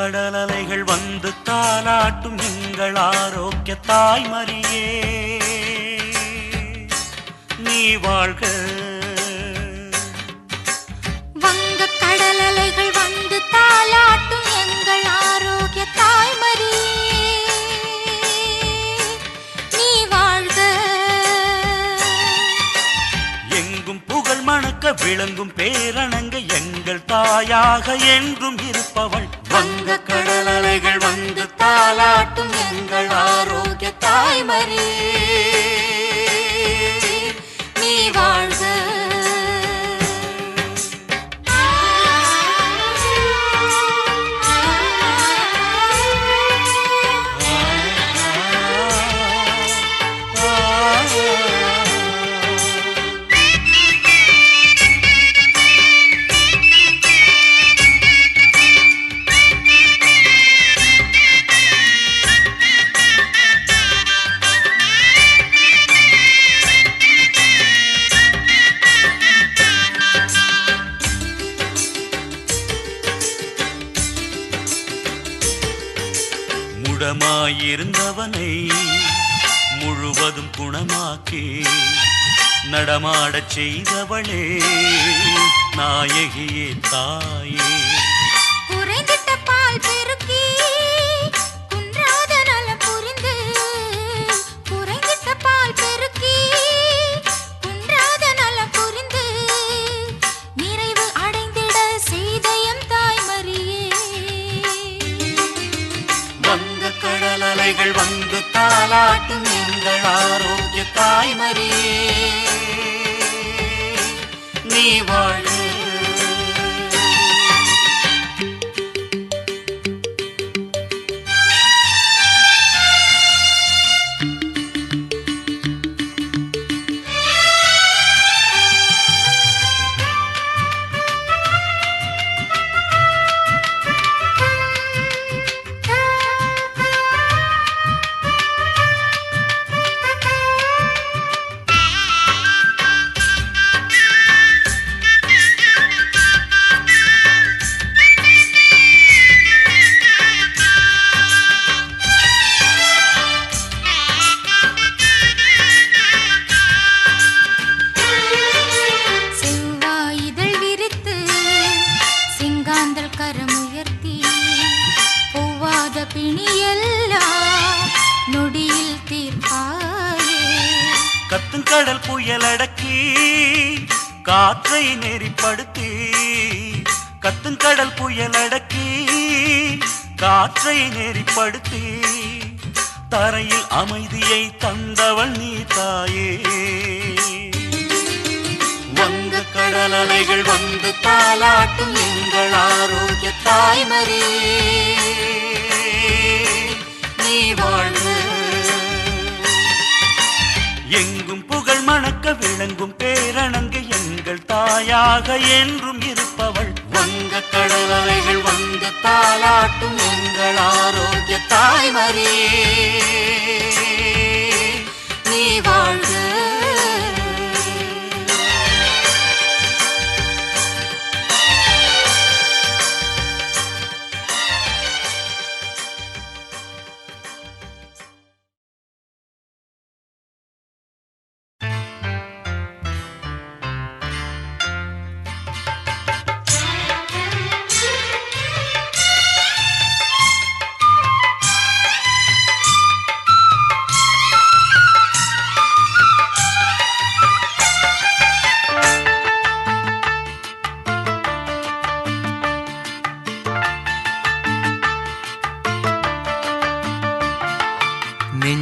கடலலைகள் வந்து தாலாட்டும் எங்கள் ஆரோக்கிய தாய்மரியே. நீ வாழ்க. வங்க கடலலைகள் வந்து தாலாட்டும் விளங்கும் பேரணங்க எங்கள் தாயாக என்றும் இருப்பவள். வங்க கடல் அலைகள் வந்து தாளாட்டும் எங்கள் ஆரோக்கிய தாய்மரே. குணமாக்கி நடமாடச் செய்தவளே நாயகியே தாயே தாய்மரியே நீ வாழ் பெருங்கடல் புயல் அடக்கி காற்றை நெறிப்படுத்தி கத்தும் கடல் புயல் அடக்கி காற்றை நெறிப்படுத்தி தரையில் அமைதியை தந்தவள் நீ தாயே. வங்க கடல் அலைகள் வந்து தாலாட்டும் எங்கள் ஆரோக்கிய தாய்மரே. நீ வாழ்வு எங்கும் புகழ் மணக்க விளங்கும் பேரணங்கு எங்கள் தாயாக என்றும் இருப்பவள். வங்க கடலவைகள் வங்க தாலாட்டும் எங்கள் ஆரோக்கிய தாய்மரே.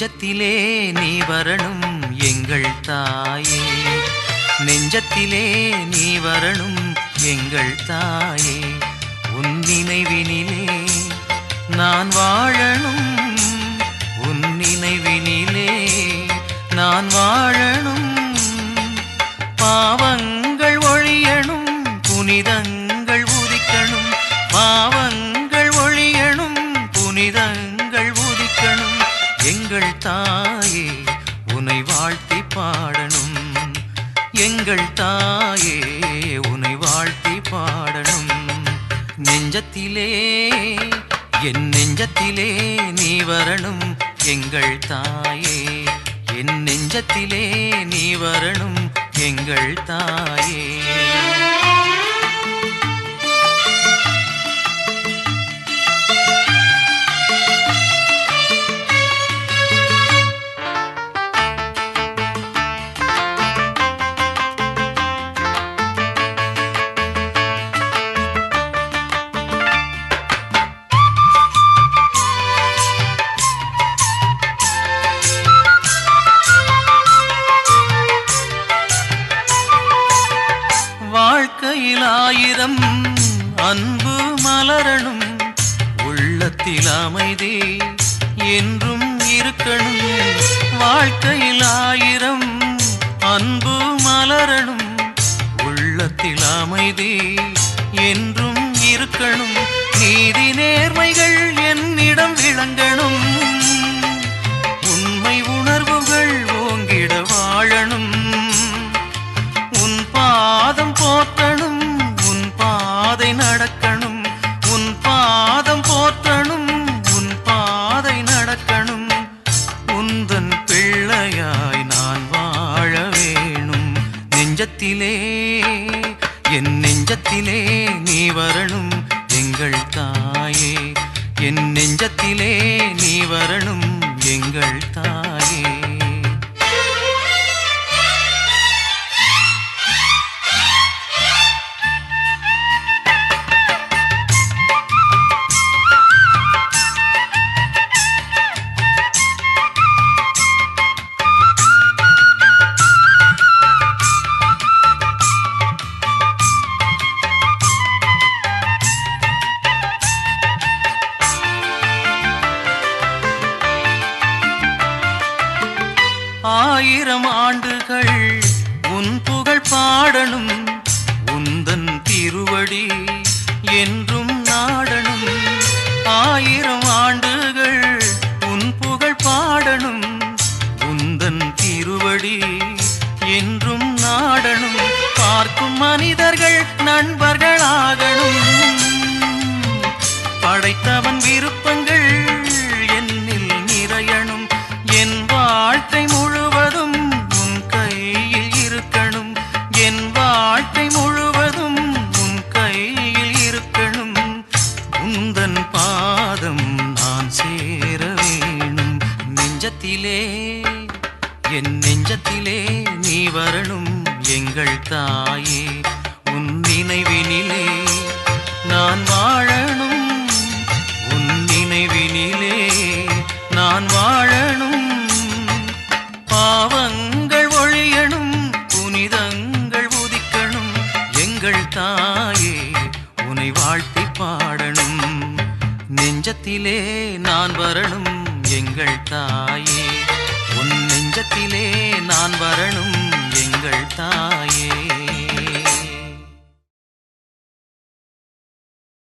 நெஞ்சத்திலே நீ வரணும் எங்கள் தாயே. நெஞ்சத்திலே நீ வரணும் எங்கள் தாயே. உன் நினைவினிலே நான் வாழணும். உன் நினைவினிலே நான் வாழணும். பாவங்கள் தாயே உனை வாழ்த்தி பாடணும். நெஞ்சத்திலே என் நெஞ்சத்திலே நீ வரணும். எங்கள் தாயே என் நெஞ்சத்திலே நீ வரணும். எங்கள் தாயே. அன்பு மலரணும் உள்ளத்தில் அமைதி என்றும் இருக்கணும். வாழ்க்கையில் ஆயிரம் அன்பு மலரணும் உள்ளத்தில் அமைதி என்றும் இருக்கணும். நீதி நேர்மைகள் என்னிடம் விளங்கணும். உண்மை உணர்வுகள் ஓங்கிட வாழ் பிள்ளையாய் நான் வாழ வேணும். நெஞ்சத்திலே என் நெஞ்சத்திலே நீ வரணும் எங்கள் தாயே. என் நெஞ்சத்திலே நீ வரணும் எங்கள் தாயே. ஆயிரம் ஆண்டுகள் உன் புகழ் பாடணும் நெஞ்சத்திலே என் நெஞ்சத்திலே நீ வரணும் எங்கள் தாயே. உன் நினைவினிலே நான் வாழணும்